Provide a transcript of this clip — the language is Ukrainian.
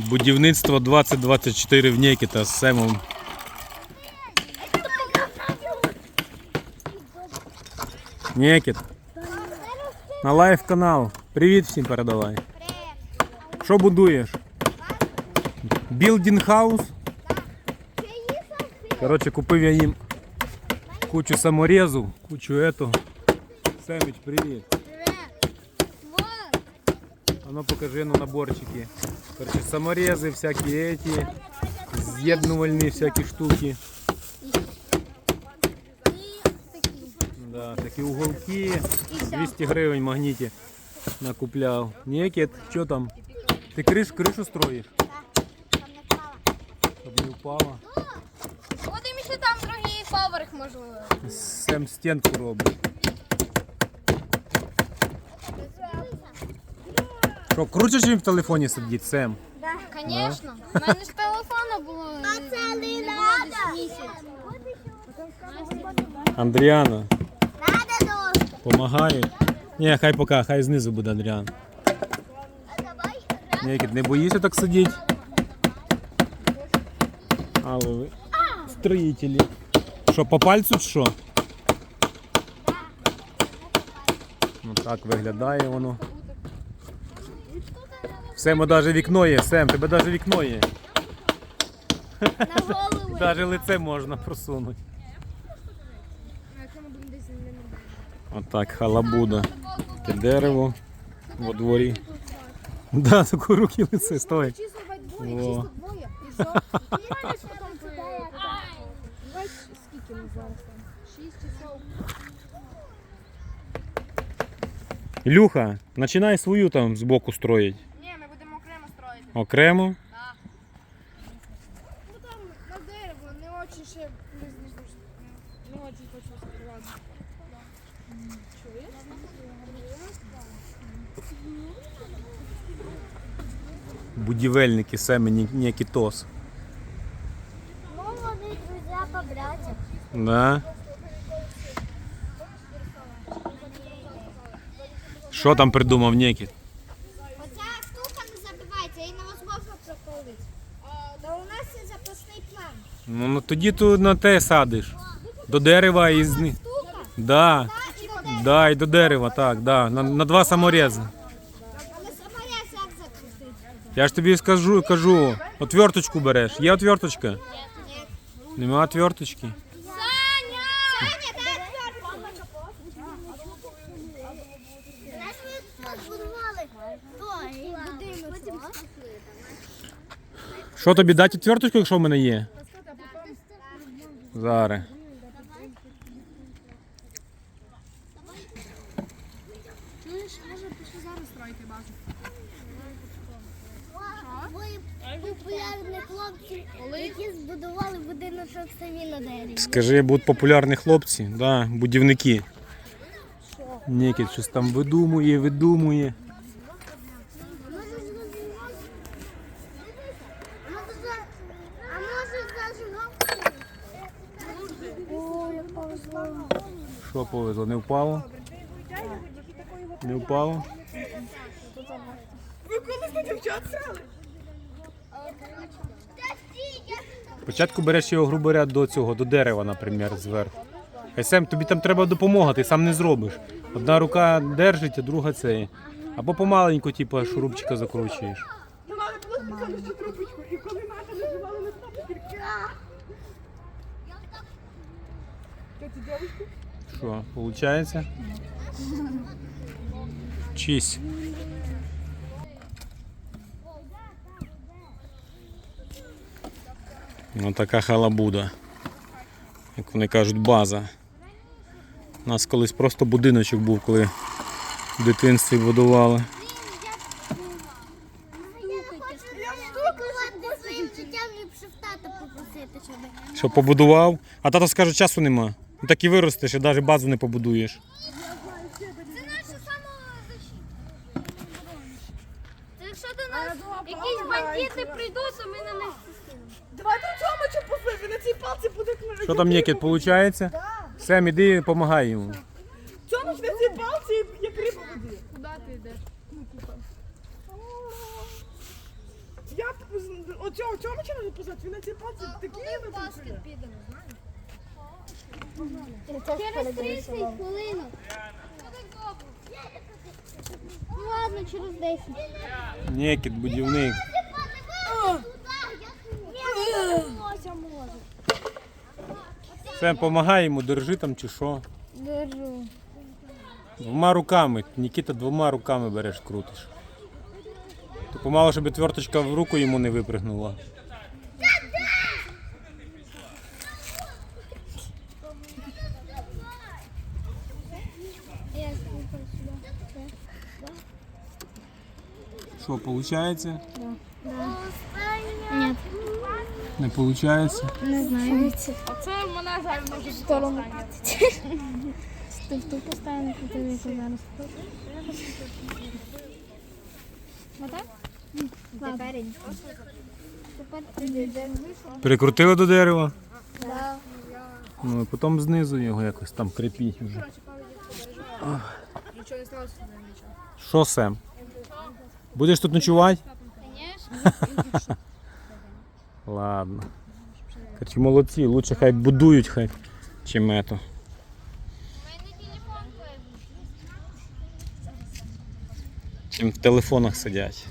Будівництво 2024 в Нікіта з Семом. Нікіт. На лайв канал. Привіт всім передавай. Що будуєш? Білдінг хаус? Коротше, купив я їм кучу саморезу, кучу этого. Семіч, привіт. А ну покажи ну наборчики. Короче, саморезы всякие эти, з'єднувальні всякі штуки. Да, такі уголки. 200 гривень магніті накупляв. Нікіт, що там? Ти криш, кришу строїш? Щоб не впала. Будемо ще там другий поверх, можливо. Сем стінку робить. Що, круче, чим в телефоні сидіть, Сем? Звісно. У мене ж телефона було. А це не треба. Андріана, Надо дошку. помагає. Ні, хай поки, хай знизу буде Андріан. Нікіт, не боїшся так сидіти? Але ви строїтелі. Що, по пальцю чи що? Ну так виглядає воно. Сему навіть вікно є, Сем, тебе навіть вікно є. На голову. Навіть лице можна просунути. Отак, халабуда. Таке дерево во дворі. Да, таку руки лице стоїть. О. Ілюха, починай свою там збоку строїть. Окремо Ну там на дерево, не очень ще не очень хочу скривати. Чуєш? Будівельники Семи Нікітос. Ну, вони друзі по братях. Да. Що там придумав Нікіт? Оця штука не забивається, її невозможно проколити. То у нас є запасний план. Ну, ну тоді ти на те садиш. До дерева і з ни- Да, да, і до дерева, так, да. На, на два саморези. Я ж тобі скажу, кажу, отверточку береш. Є отверточка? Нема отверточки. Що тобі дати отверточку, якщо в мене є? Зараз. Чуєш, може пішли зараз стройки базу. Ви популярні хлопці, які збудували будиночок самі на дереві. Скажи, будуть популярні хлопці, да, будівники. Нікіт щось там видумує, видумує. А може зажигав? Ой, як повезло. Що повезло? Не впало? Не впало? Спочатку береш його, грубо говоря, до цього, до дерева, наприклад, зверху. Сем, тобі там треба допомога, ти сам не зробиш. Одна рука держить, а друга це. Або помаленьку, типу, шурупчика закручуєш. Що, виходить? Чись. Ну така халабуда. Як вони кажуть, база. У нас колись просто будиночок був, коли в дитинстві будували. Що побудував, а тато скаже, часу нема. Ну так і виростеш, і навіть базу не побудуєш. Це наша самозащита. Це якщо до нас якісь бандити прийдуть, то ми на них стискаємо. Давайте цьому чи послухай, на цій палці буде книжок. Що там Нікіт, виходить? Сем, іди, допомагай йому. Цьому ж на цій палці як риба в воді. Куди ти йдеш? Я Оцього, цьому чи не позад? Він на ці пальці такі Коли в баскет підемо, знаєш? Через 30 хвилин. Ну ладно, через 10. Ні, кіт будівник. Все, помагай йому, держи там чи що. Держу. Двома руками. Нікіта двома руками береш, крутиш. То помало, щоб тверточка в руку йому не випригнула. Що, виходить? Нет, Не виходить? не знаю. Оце в мене зараз може Сторону. Ти в ту поставив, ти дивися зараз. Отак? Тепер. Прикрутили до дерева. Да. Ну, і потім знизу його якось там крепіть вже. Нічого не сталося, нічого. Що, Сем? Будеш тут ночувати? Звісно. Ладно. Короче, молодці, лучше хай будують хай, чим ето. Появився. Чим в телефонах сидять.